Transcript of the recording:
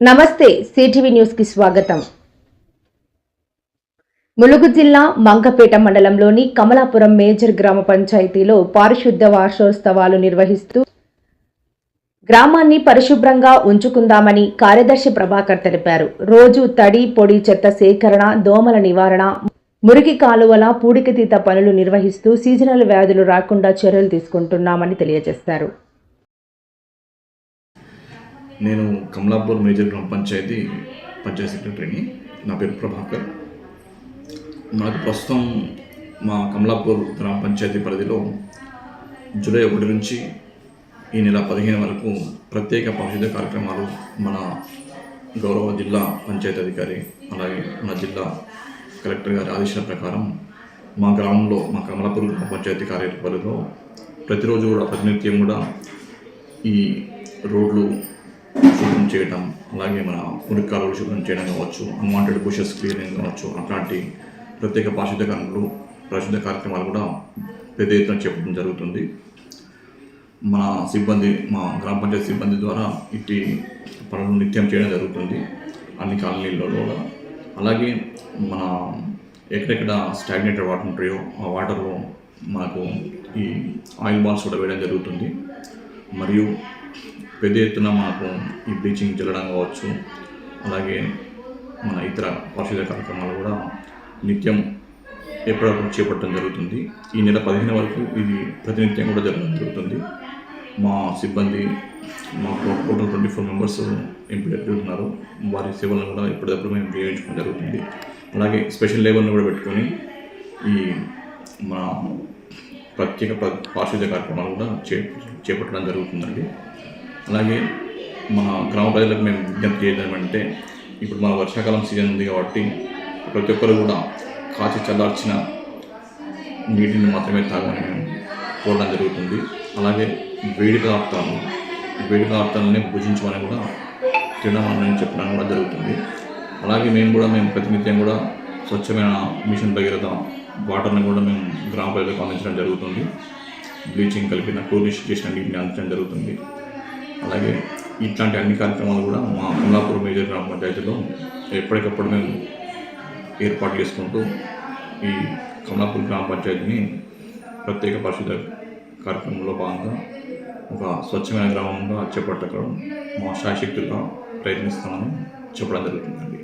నమస్తే సిటీవీ న్యూస్కి స్వాగతం. ములుగు జిల్లా మంగపేట మండలంలోని కమలాపురం మేజర్ గ్రామ పంచాయతీలో పారిశుద్ధ వార్షోత్సవాలు నిర్వహిస్తూ గ్రామాన్ని పరిశుభ్రంగా ఉంచుకుందామని కార్యదర్శి ప్రభాకర్ తెలిపారు. రోజు తడి పొడి చెత్త సేకరణ దోమల నివారణ మురికి కాలువల పూడికతీత పనులు నిర్వహిస్తూ సీజనల్ వ్యాధులు రాకుండా చర్యలు తీసుకుంటున్నామని తెలియజేశారు. నేను కమలాపూర్ మేజర్ గ్రామ పంచాయతీ పంచాయతీ సెక్రటరీని నా పేరు ప్రభాకర్. నాకు ప్రస్తుతం మా కమలాపూర్ గ్రామ పంచాయతీ పరిధిలో జూలై ఒకటి నుంచి ఈ నెల పదిహేను వరకు ప్రత్యేక పరిశుద్ధ కార్యక్రమాలు మన గౌరవ జిల్లా పంచాయతీ అధికారి అలాగే మన జిల్లా కలెక్టర్ గారి ఆదేశాల ప్రకారం మా గ్రామంలో మా కమలాపూర్ గ్రామ పంచాయతీ కార్యాలయ పరిధిలో ప్రతిరోజు కూడా ప్రతినిత్యం కూడా ఈ రోడ్లు శుభ్రం చేయడం అలాగే మన మురికాలు శుభ్రం చేయడం కావచ్చు అన్వాంటెడ్ బుషెస్ క్లీనింగ్ కావచ్చు అట్లాంటి ప్రత్యేక పారిశుద్ధ కనులు పరిశుద్ధ కార్యక్రమాలు కూడా పెద్ద ఎత్తున చెప్పడం జరుగుతుంది. మన సిబ్బంది మా గ్రామ పంచాయతీ సిబ్బంది ద్వారా ఇట్టి పనులు నిత్యం చేయడం జరుగుతుంది అన్ని కాలనీల్లో కూడా. అలాగే మన ఎక్కడెక్కడ స్టాగ్నేటెడ్ వాటర్ ఉంటాయో ఆ వాటర్లో మనకు ఈ ఆయిల్ బాల్స్ కూడా వేయడం జరుగుతుంది. మరియు పెద్ద ఎత్తున మనకు ఈ బ్లీచింగ్ జల్లడం కావచ్చు అలాగే మన ఇతర పారిశుద్ధ కార్యక్రమాలు కూడా నిత్యం ఎప్పటికప్పుడు చేపట్టడం జరుగుతుంది. ఈ నెల పదిహేను వరకు ఇది ప్రతినిత్యం కూడా జరగడం జరుగుతుంది. మా సిబ్బంది మాకు total twenty four members MPD ఉన్నారు. వారి సేవలను కూడా ఎప్పటికప్పుడు మేము వినియోగించుకోవడం జరుగుతుంది. అలాగే స్పెషల్ లేబర్ని కూడా పెట్టుకొని ఈ మన ప్రత్యేక ప్ర- పారిశుద్ధ్య కార్యక్రమాలు కూడా చే చేపట్టడం జరుగుతుందండి. అలాగే మా గ్రామ ప్రజలకు మేము విజ్ఞప్తి చేయడం అంటే ఇప్పుడు మన వర్షాకాలం సీజన్ ఉంది కాబట్టి ప్రతి ఒక్కరు కూడా కాచి చల్లార్చిన నీటిని మాత్రమే తాగని మేము కోరడం జరుగుతుంది. అలాగే వేడి పదార్థాలను వేడి పదార్థాలని భుజించమని కూడా తినమని చెప్పడం కూడా జరుగుతుంది. అలాగే మేము కూడా మేము ప్రతినిత్యం కూడా స్వచ్ఛమైన మిషన్ భగీరథ వాటర్ని కూడా మేము గ్రామ ప్రజలకు అందించడం జరుగుతుంది. బ్లీచింగ్ కలిపిన టూరిస్ట్ చేసిన నీటిని అందించడం జరుగుతుంది. అలాగే ఇట్లాంటి అన్ని కార్యక్రమాలు కూడా మా కమలాపూర్ మేజర్ గ్రామ పంచాయతీలో ఎప్పటికప్పుడు మేము ఏర్పాటు చేసుకుంటూ ఈ కమలాపూర్ గ్రామ పంచాయతీని ప్రత్యేక పరిశుద్ధ కార్యక్రమంలో భాగంగా ఒక స్వచ్ఛమైన గ్రామంగా చేపట్టడం మా శాయశక్తులుగా ప్రయత్నిస్తామని చెప్పడం జరుగుతుందండి.